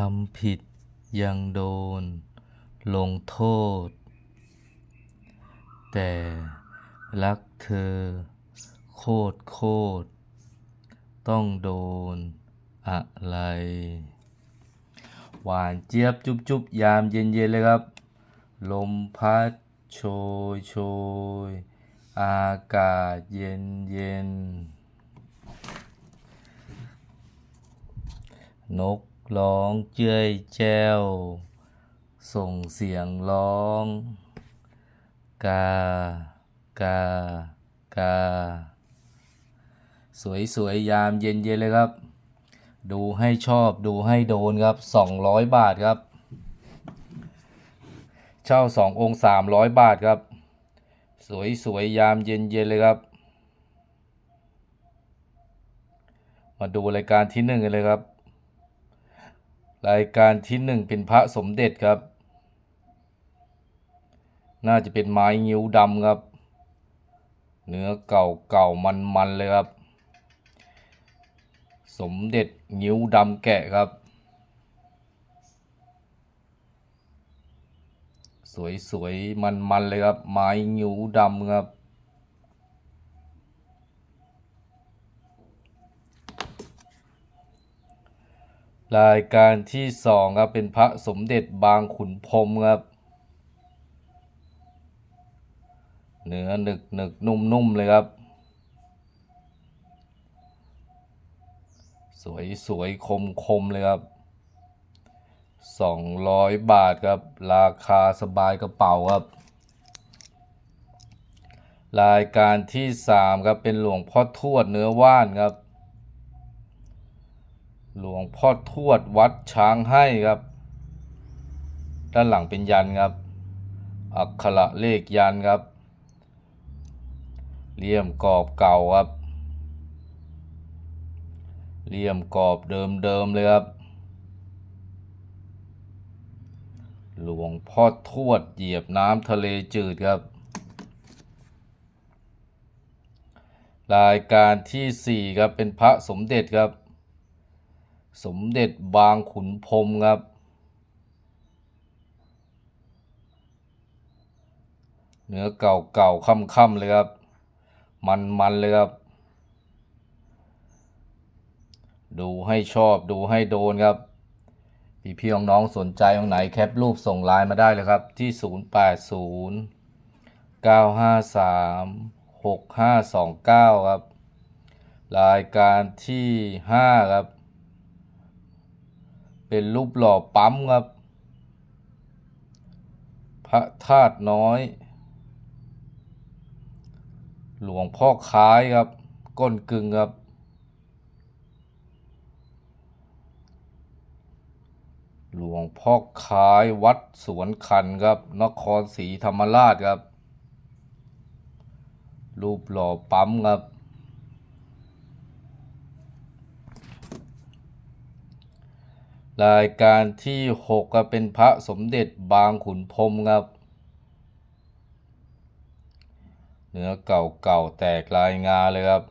ทำผิดยังโดน ลงโทษ แต่รักเธอ โคตรโคตร ต้องโดนอะไร หวานเจี๊ยบจุบจุบยามเย็นเย็นๆเลยครับ ลมพัดโชยโชยอากาศเย็นเย็นนก ร้องเจ้ยแจ้ว ส่งเสียงร้อง กา กา กา สวยสวยๆยามเย็นเย็นๆเลยครับ ดูให้ชอบดูให้โดนครับ 200 บาทครับ เช่าสององค์สามร้อยบาทครับ สวยสวยๆยามเย็นเย็นๆเลยครับมาดูรายการที่หนึ่งกันเลยครับ รายการที่หนึ่งเป็นพระสมเด็จครับ น่าจะเป็นไม้งิ้วดำครับ เนื้อเก่าเก่ามันมันๆเลยครับ สมเด็จงิ้วดำแกะครับ สวยสวยมันมันๆเลยครับ ไม้งิ้วดำครับ รายการที่สองครับเป็นพระสมเด็จบางขุนพรมครับ เนื้อหนึกหนึกนุ่มนุ่มเลยครับ สวยสวยคมคมเลยครับสองร้อยบาทครับ ราคาสบายกระเป๋าครับ รายการที่สามครับ เป็นหลวงพ่อทวดเนื้อว่านครับ หลวงพ่อทวดวัดช้างให้ครับ ด้านหลังเป็นยันครับ อักขระเลขยันครับเหลี่ยมกรอบเก่าครับเหลี่ยมกรอบเดิมๆเลยครับ หลวงพ่อทวดเหยียบน้ำทะเลจืดครับ รายการที่สี่ครับ เป็นพระสมเด็จครับ สมเด็จบางขุนพรมครับ เนื้อเก่าเก่าค่ำค่ำๆเลยครับมันมันๆเลยครับ ดูให้ชอบดูให้โดนครับ พี่พี่น้องน้องสนใจตรงไหนแคปรูปส่งไลน์มาได้เลยครับ ที่ 080 953 6529 ครับ รายการที่ 5 ครับ เป็นรูปหล่อปั๊มครับ พระธาตุน้อย หลวงพ่อคล้ายครับ ก้นกึ่งครับ หลวงพ่อคล้ายวัดสวนคันครับ นครศรีธรรมราชครับ รูปหล่อปั๊มครับ รายการที่หกก็เป็นพระสมเด็จบางขุนพรมครับ เนื้อเก่าเก่าๆแตกลายงาเลยครับ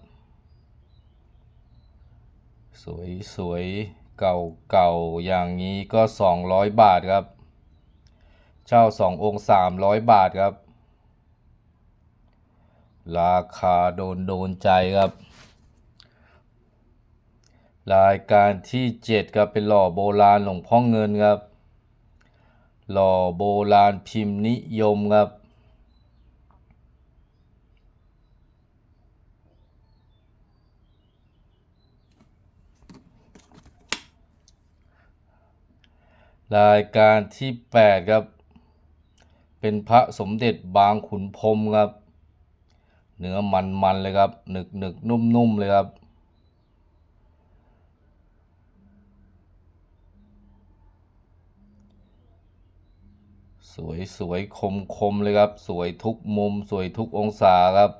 สวยสวยเก่าเก่าๆ อย่างนี้ก็สองร้อยบาทครับ เช่าสององค์สามร้อยบาทครับ ราคาโดนโดนใจครับ รายการที่เจ็ดครับเป็นหล่อโบราณหลวงพ่อเงินครับ หล่อโบราณพิมพ์นิยมครับ รายการที่แปดครับ เป็นพระสมเด็จบางขุนพรมครับ เนื้อมันๆเลยครับหนึกหนึกนุ่มนุ่มๆเลยครับ สวยสวยคมคมเลยครับ สวยทุกมุม สวยทุกองศาครับ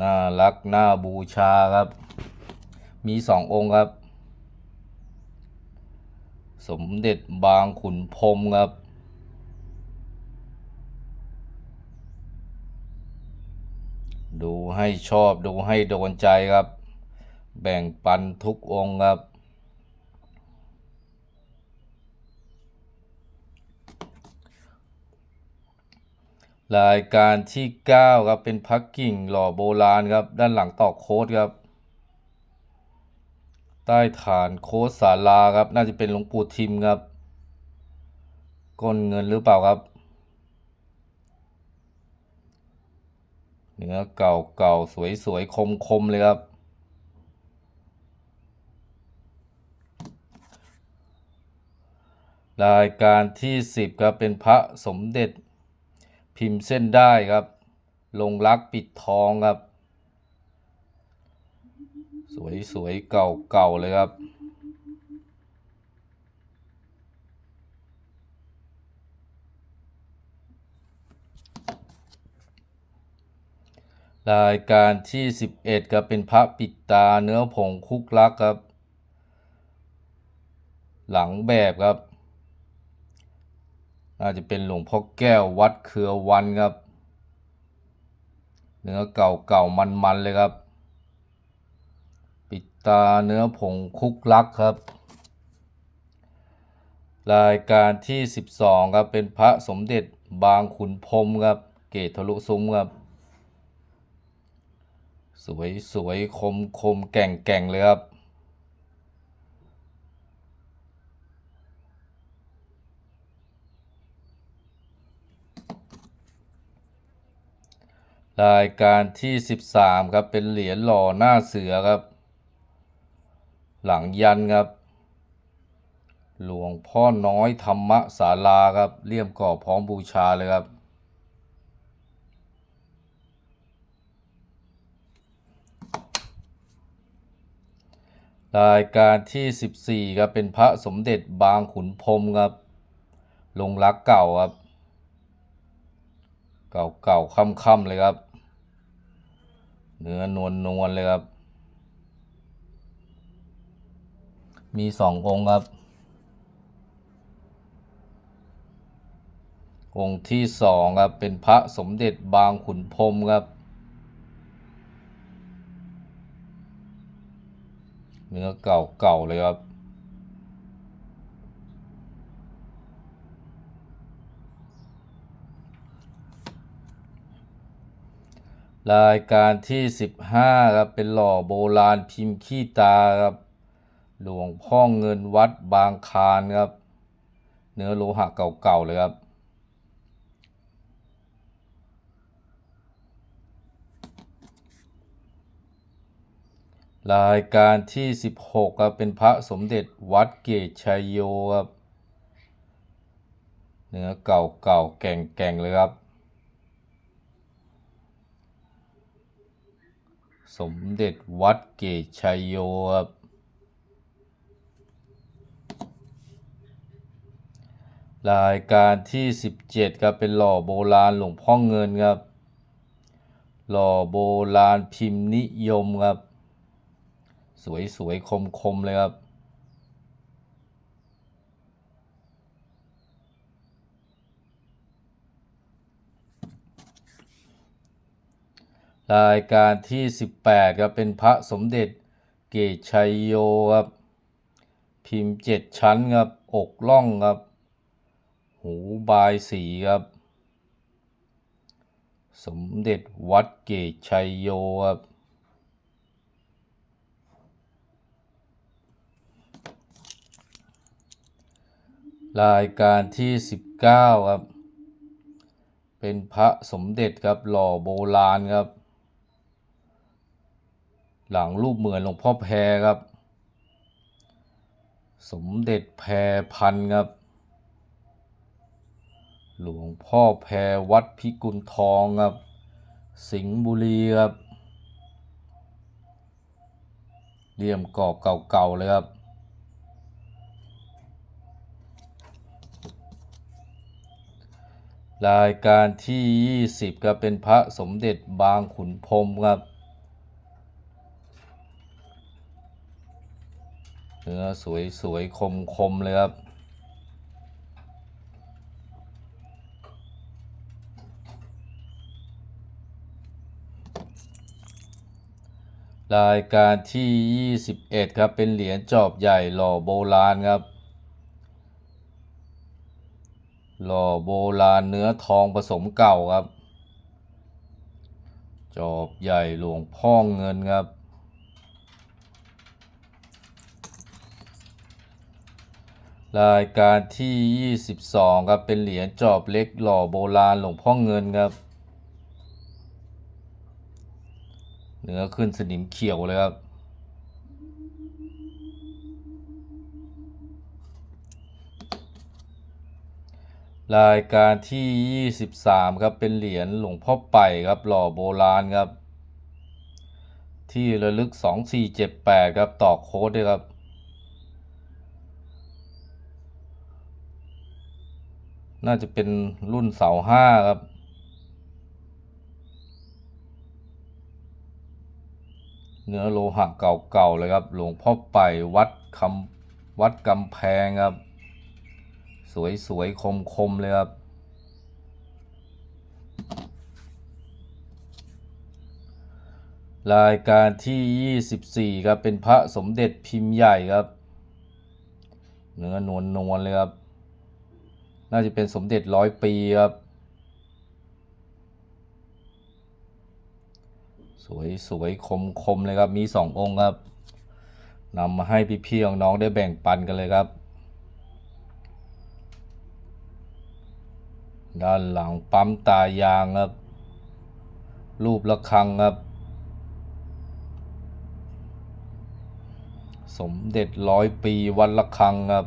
น่ารัก น่าบูชาครับ มีสององค์ครับ สมเด็จบางขุนพรมครับดูให้ชอบดูให้โดนใจครับ แบ่งปันทุกองค์ครับ รายการที่ 9 ครับ เป็นพักกิ่งหล่อโบราณครับ ด้านหลังตอกโค้ดครับ ใต้ฐานโค้ดศาลาครับ น่าจะเป็นหลวงปู่ทิมครับก้นเงินหรือเปล่าครับ เนื้อเก่าเก่าสวยสวยคมคมเลยครับ รายการที่ 10 ครับ เป็นพระสมเด็จ พิมพ์เส้นได้ครับ ลงรักปิดทองครับ สวยสวยเก่าเก่าเลยครับรายการที่ 11ครับเป็นพระปิดตาเนื้อผงคุกลักครับ หลังแบบครับ น่าจะเป็นหลวงพ่อแก้ววัดเครือวันครับ เนื้อเก่าเก่ามันมันๆเลยครับ ปิดตาเนื้อผงคุกลักครับ รายการที่ 12 ครับ เป็นพระสมเด็จบางขุนพรมครับ เกตทะลุซุ้มครับ สวยสวยคมคมแก่งแก่งเลยครับ รายการที่ 13 ครับ เป็นเหรียญหล่อหน้าเสือครับ หลังยันครับ หลวงพ่อน้อยธรรมศาลาครับเลี่ยมก่อพร้อมบูชาเลยครับ รายการที่ 14 ครับ เป็นพระสมเด็จบางขุนพรมครับลงรักเก่าครับ เก่าเก่าค่ำๆเลยครับ เนื้อนวลนวลเลยครับ มีสององค์ครับ องค์ที่สองครับ เป็นพระสมเด็จบางขุนพรมครับ เนื้อเก่าเก่าเลยครับ รายการที่ 15ครับเป็นหล่อโบราณพิมพ์ขี้ตาครับหลวงพ่อเงินวัดบางคานครับ เนื้อโลหะเก่าๆเลยครับ รายการที่ 16ครับเป็นพระสมเด็จวัดเกตชัยโยครับ เนื้อเก่าเก่าแก่งแก่งๆเลยครับ สมเด็จวัดเกตชัยโยครับรายการที่ 17ครับเป็นหล่อโบราณหลวงพ่อเงินครับ หล่อโบราณพิมพ์นิยมครับ สวยๆคมๆเลยครับ รายการที่ 18ครับเป็นพระสมเด็จเกชัยโยครับ พิมพ์เจ็ดชั้นครับ อกล่องครับ หูบายสีครับ สมเด็จวัดเกชัยโยครับรายการที่ 19 ครับ เป็นพระสมเด็จครับหล่อโบราณครับ หลังรูปเหมือนหลวงพ่อแพรครับ สมเด็จแพรพันครับ หลวงพ่อแพรวัดพิกุลทองครับ สิงห์บุรีครับเลี่ยมกรอบเก่าๆเลยครับ รายการที่ 20ครับเป็นพระสมเด็จบางขุนพรมครับ เนื้อสวยสวยคมคมๆเลยครับ รายการที่ 21 ครับ เป็นเหรียญจอบใหญ่หล่อโบราณครับ หล่อโบราณเนื้อทองผสมเก่าครับ จอบใหญ่หลวงพ่อเงินครับ รายการที่ 22 ครับ เป็นเหรียญจอบเล็กหล่อโบราณหลวงพ่อเงินครับ เนื้อขึ้นสนิมเขียวเลยครับ รายการที่ 23 ครับ เป็นเหรียญหลวงพ่อไป่ครับ หล่อโบราณครับ ที่ระลึก 2478 ครับ ต่อโค้ดด้วยครับ น่าจะเป็นรุ่นเสาห้าครับ เนื้อโลหะเก่าๆเลยครับ หลวงพ่อไปวัดคำวัดกำแพงครับ สวยๆ คมๆ เลยครับ รายการที่ 24 ครับ เป็นพระสมเด็จพิมพ์ใหญ่ครับ เนื้อนวลนวลๆเลยครับ น่าจะเป็นสมเด็จร้อยปีครับ สวยสวยคมคมๆเลยครับ มีสององค์ครับนำมาให้พี่ๆน้องๆได้แบ่งปันกันเลยครับ ด้านหลังปั๊มตายางครับ รูประฆังครับ สมเด็จร้อยปีวัดระฆังครับ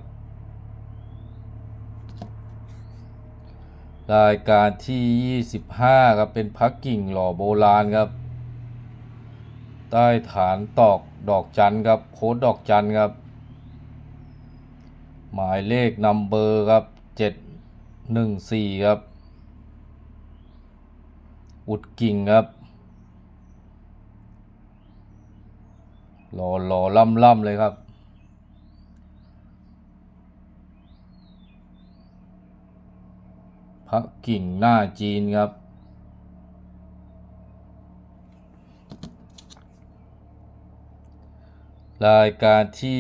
รายการที่ 25 ครับ เป็นพักกิ่งหล่อโบราณครับ ใต้ฐานตอกดอกจันครับ โค้ดดอกจันครับ หมายเลขนัมเบอร์ครับ 714 ครับ อุดกิ่งครับหล่อหล่อล่ำล่ำเลยครับ พ ระกิ่งหน้าจีนครับ รายการที่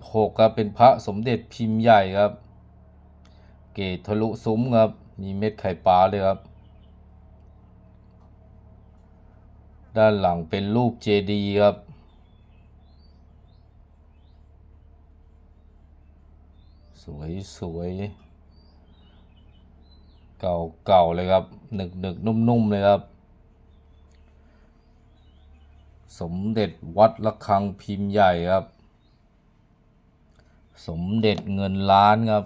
26 ครับ เป็นพระสมเด็จพิมพ์ใหญ่ครับ เกตทะลุซุ้มครับ มีเม็ดไข่ปลาเลยครับ ด้านหลังเป็นรูปเจดีย์ครับสวยสวย เก่าเก่าเลยครับหนึกหนึกนุ่มๆเลยครับ สมเด็จวัดระฆังพิมพ์ใหญ่ครับ สมเด็จเงินล้านครับ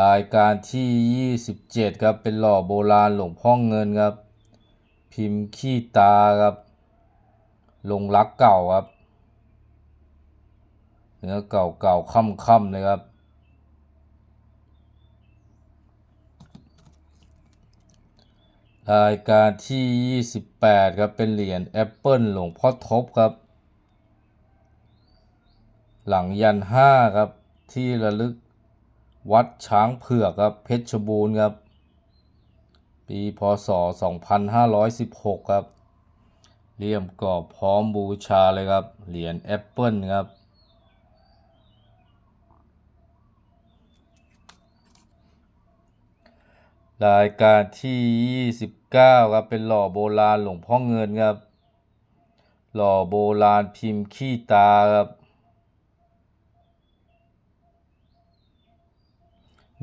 รายการที่ 27 ครับ เป็นหล่อโบราณหลวงพ่อเงินครับ พิมพ์ขี้ตาครับ ลงรักเก่าครับ เนื้อเก่าเก่าค่ำค่ำๆเลยครับ รายการที่ 28 ครับ เป็นเหรียญแอปเปิลหลวงพ่อทบครับ หลังยันห้าครับ ที่ระลึกวัดช้างเผือกครับ เพชรบูรณ์ครับ ปีพศ 2516 ครับ เลี่ยมกรอบพร้อมบูชาเลยครับ เหรียญแอปเปิลครับ รายการที่ 29ครับเป็นหล่อโบราณหลวงพ่อเงินครับ หล่อโบราณพิมพ์ขี้ตาครับ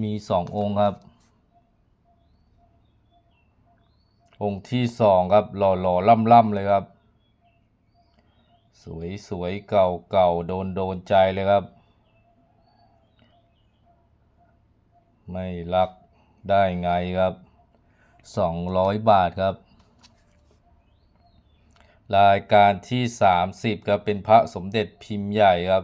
มีสององค์ครับ องค์ที่สองครับหล่อหล่อล่ำล่ำๆเลยครับ สวยสวยเก่าเก่าโดนโดนใจเลยครับ ไม่รัก ได้ไงครับสองร้อยบาทครับ รายการที่สามสิบครับเป็นพระสมเด็จพิมพ์ใหญ่ครับ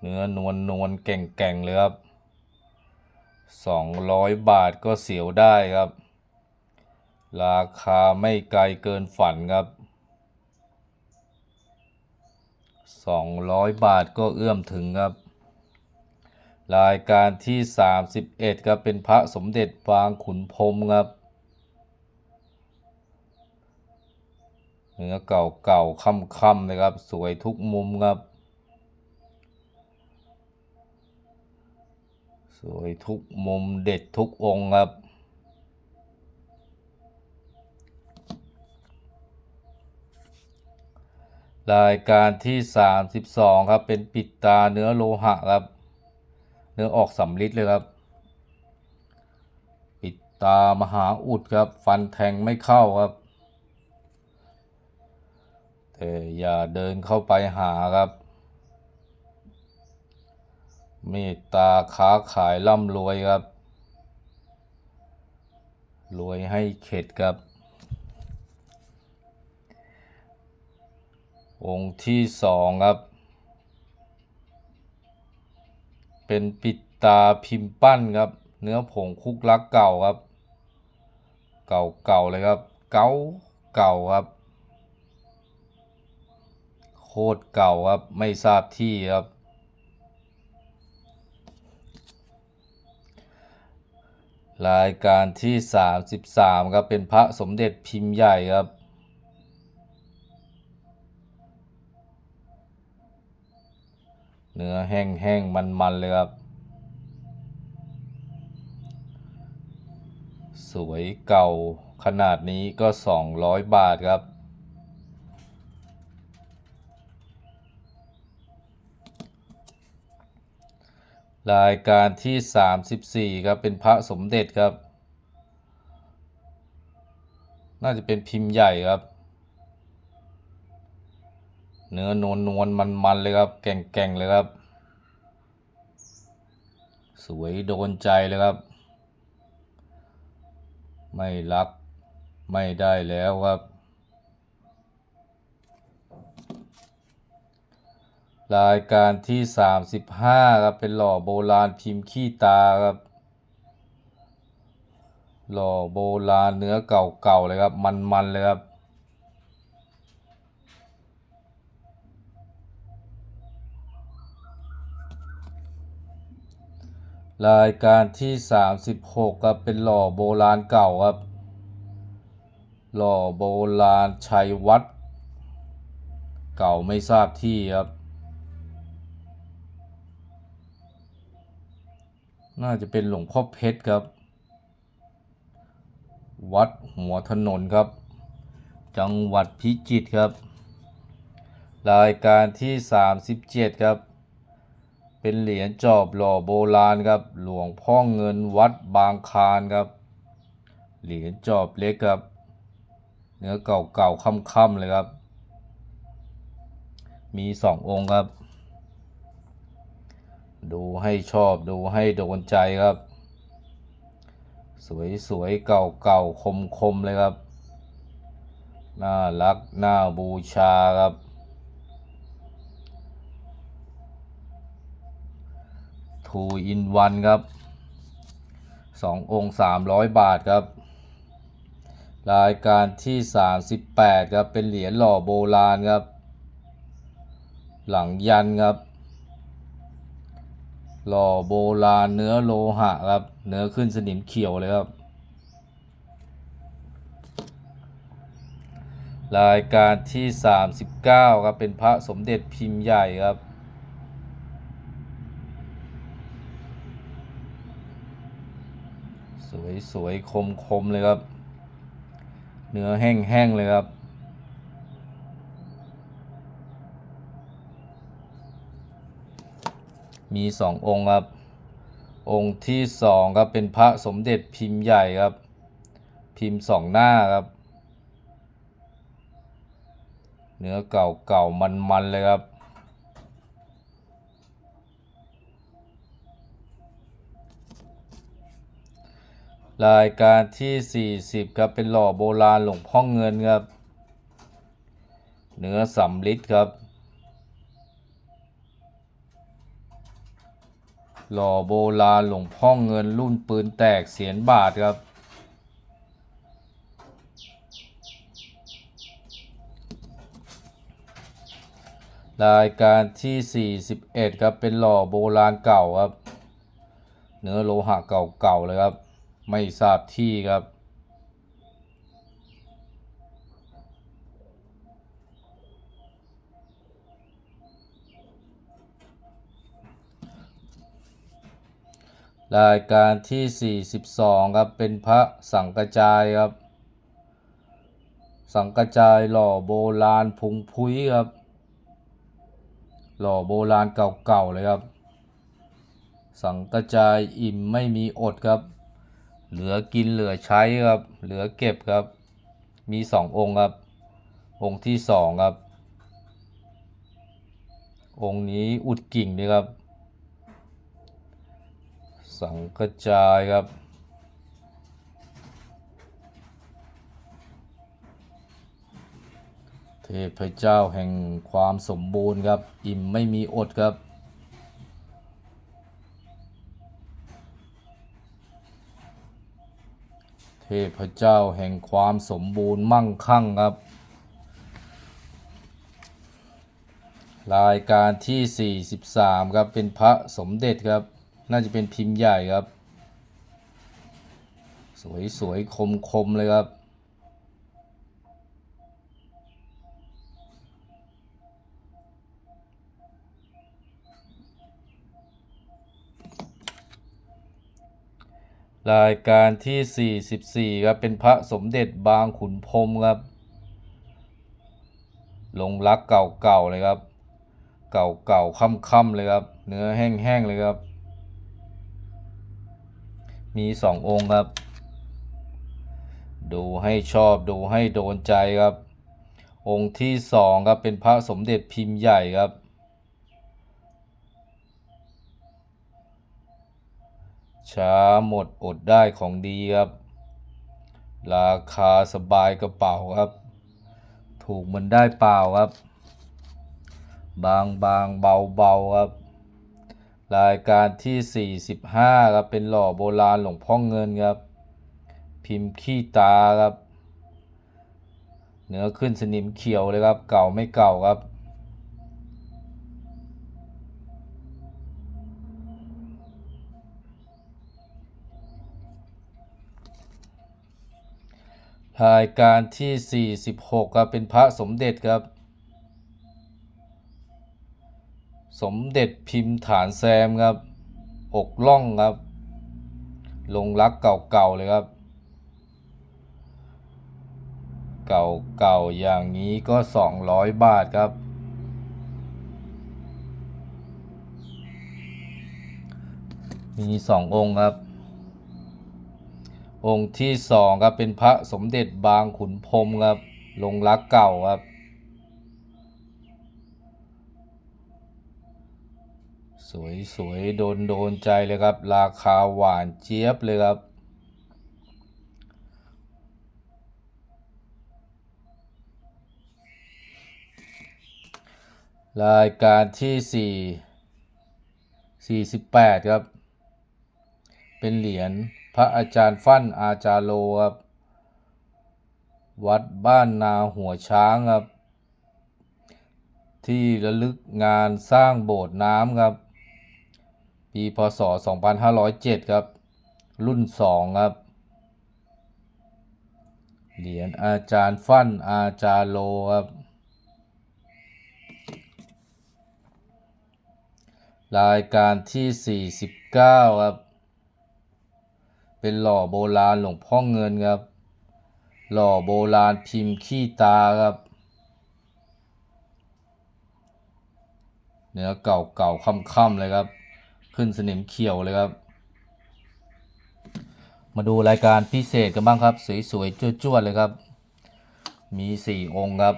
เนื้อนวลนวลแก่งแก่งๆเลยครับสองร้อยบาทก็เสียวได้ครับ ราคาไม่ไกลเกินฝันครับ สองร้อยบาทก็เอื้อมถึงครับ รายการที่ 31ครับเป็นพระสมเด็จบางขุนพรมครับ เนื้อเก่าเก่าค่ำคำๆเลยครับ สวยทุกมุมครับ สวยทุกมุมเด็ดทุกองครับ รายการที่ 32 ครับ เป็นปิดตาเนื้อโลหะครับ เนื้อออกสำลิดเลยครับ ปิดตามหาอุดครับ ฟันแทงไม่เข้าครับ แต่อย่าเดินเข้าไปหาครับ เมตตาค้าขายร่ำรวยครับ รวยให้เข็ดครับ องค์ที่สองครับ เป็นปิดตาพิมพ์ปั้นครับ เนื้อผงคุกลักเก่าครับ เก่าเก่าเลยครับ เก่าเก่าครับ โคตรเก่าครับ ไม่ทราบที่ครับ รายการที่ 33 ครับ เป็นพระสมเด็จพิมพ์ใหญ่ครับ เนื้อแห้งๆ มันๆ เลยครับ สวยเก่าขนาดนี้ก็ 200 บาทครับ รายการที่ 34 ครับ เป็นพระสมเด็จครับ น่าจะเป็นพิมพ์ใหญ่ครับ เนื้อนวลนวลมันมันเลยครับ แก่งแก่งเลยครับ สวยโดนใจเลยครับ ไม่รักไม่ได้แล้วครับ รายการที่ 35 ครับ เป็นหล่อโบราณพิมพ์ขี้ตาครับหล่อโบราณเนื้อเก่าๆเลยครับ มันๆเลยครับ รายการที่ 36ครับเป็นหล่อโบราณเก่าครับ หล่อโบราณชัยวัด เก่าไม่ทราบที่ครับ น่าจะเป็นหลวงพ่อเพชรครับ วัดหัวถนนครับ จังหวัดพิจิตรครับ รายการที่ 37 ครับ เป็นเหรียญจอบหล่อโบราณครับ หลวงพ่อเงินวัดบางคานครับ เหรียญจอบเล็กครับ เนื้อเก่าๆค่ำๆเลยครับ มีสององค์ครับ ดูให้ชอบดูให้โดนใจครับ สวยๆ เก่าๆ คมๆ เลยครับ น่ารัก น่าบูชาครับ ทูอินวันครับสององค์สามร้อยบาทครับ รายการที่สามสิบแปดครับเป็นเหรียญหล่อโบราณครับ หลังยันครับ หล่อโบราณเนื้อโลหะครับ เนื้อขึ้นสนิมเขียวเลยครับ รายการที่39ครับเป็นพระสมเด็จพิมพ์ใหญ่ครับ สวยสวยคมคมๆเลยครับ เนื้อแห้งแห้งๆเลยครับมีสององค์ครับ องค์ที่สองครับเป็นพระสมเด็จพิมพ์ใหญ่ครับ พิมพ์สองหน้าครับ เนื้อเก่าเก่ามันมันๆเลยครับ รายการที่ 40 ครับ เป็นหล่อโบราณหลวงพ่อเงินครับ เนื้อสำลิดครับ หล่อโบราณหลวงพ่อเงินรุ่นปืนแตกเสียนบาทครับ รายการที่ 41 ครับ เป็นหล่อโบราณเก่าครับ เนื้อโลหะเก่าๆเลยครับ ไม่ทราบที่ครับ รายการที่ 42 ครับ เป็นพระสังกจายครับ สังกจายหล่อโบราณพุงพุ้ยครับ หล่อโบราณเก่าๆเลยครับ สังกจายอิ่มไม่มีอดครับ เหลือกินเหลือใช้ครับ เหลือเก็บครับ มีสององค์ครับ องค์ที่สองครับ องค์นี้อุดกิ่งนี่ครับ สังกระจายครับ เทพเจ้าแห่งความสมบูรณ์ครับ อิ่มไม่มีอดครับ เทพเจ้าแห่งความสมบูรณ์มั่งคั่งครับ รายการที่ 43 ครับ เป็นพระสมเด็จครับ น่าจะเป็นพิมพ์ใหญ่ครับ สวยๆคมๆเลยครับ รายการที่ 44ครับเป็นพระสมเด็จบางขุนพรมครับลงรักเก่าๆเลยครับ เก่าๆค่ำๆเลยครับ เนื้อแห้งๆเลยครับ มีสององค์ครับ ดูให้ชอบดูให้โดนใจครับ องค์ที่สองครับเป็นพระสมเด็จพิมพ์ใหญ่ครับ ช้าหมดอดได้ของดีครับ ราคาสบายกระเป๋าครับ ถูกเหมือนได้เปล่าครับ บางบางเบาเบาครับ รายการที่ 45ครับเป็นหล่อโบราณหลวงพ่อเงินครับ พิมพ์ขี้ตาครับ เนื้อขึ้นสนิมเขียวเลยครับ เก่าไม่เก่าครับ รายการที่ 46ครับเป็นพระสมเด็จครับ สมเด็จพิมพ์ฐานแซมครับ อกล่องครับ ลงรักเก่าๆเลยครับ เก่าๆอย่างนี้ก็ 200 บาทครับ มีสององค์ครับ องค์ที่สองครับเป็นพระสมเด็จบางขุนพรมครับลงรักเก่าครับ สวยสวยโดนโดนใจเลยครับ ราคาหวานเจี๊ยบเลยครับรายการที่สี่สี่สิบแปดครับ เป็นเหรียญ พระอาจารย์ฟั่นอาจารโลครับวัดบ้านนาหัวช้างครับ ที่ระลึกงานสร้างโบสถ์น้ำครับ ปีพศ 2507 ครับ รุ่น 2 ครับ เหรียญอาจารย์ฟั่นอาจารโลครับ รายการที่ 49 ครับ เป็นหล่อโบราณหลวงพ่อเงินครับ หล่อโบราณพิมพ์ขี้ตาครับ เนื้อเก่าเก่าค่ำๆเลยครับ ขึ้นสนิมเขียวเลยครับ มาดูรายการพิเศษกันบ้างครับ สวยๆจ้วๆเลยครับ มีสี่องค์ครับ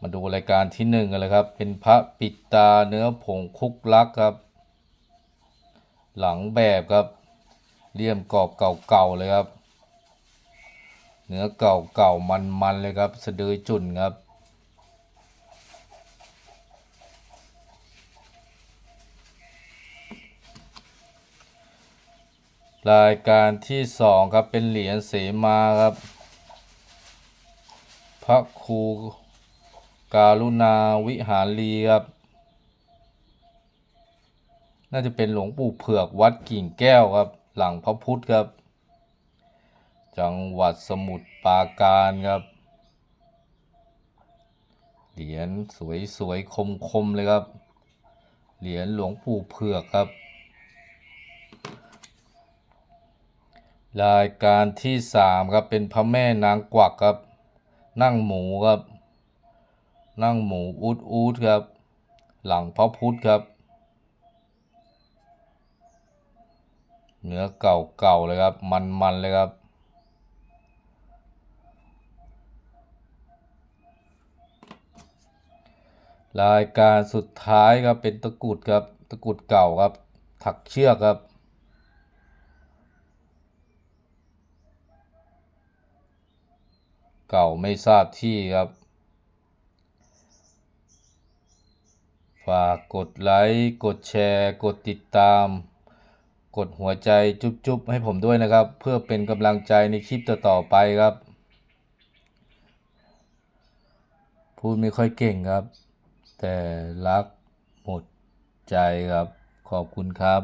มาดูรายการที่หนึ่งกันเลยครับ เป็นพระปิดตาเนื้อผงคุกลักครับ หลังแบบครับ เลี่ยมกรอบเก่าๆเลยครับ เนื้อเก่าๆมันๆเลยครับ สะดือจุ่นครับรายการที่สองครับเป็นเหรียญเสมาครับ พระครูการุณาวิหารีครับ น่าจะเป็นหลวงปู่เผือกวัดกิ่งแก้วครับ หลังพระพุทธครับ จังหวัดสมุทรปราการครับ เหรียญสวยๆคมๆเลยครับ เหรียญหลวงปู่เผือกครับรายการที่สามครับเป็นพระแม่นางกวักครับ นั่งหมูครับ นั่งหมูอูดอูดครับ หลังพระพุทธครับ เนื้อเก่าๆเลยครับ มันๆเลยครับ รายการสุดท้ายครับเป็นตะกุดครับ ตะกุดเก่าครับ ถักเชือกครับเก่าไม่ทราบที่ครับ ฝากกดไลค์ กดแชร์ กดติดตาม กดหัวใจจุ๊บๆ ให้ผมด้วยนะครับ เพื่อเป็นกำลังใจในคลิปต่อๆไปครับ พูดไม่ค่อยเก่งครับ แต่รักหมดใจครับ ขอบคุณครับ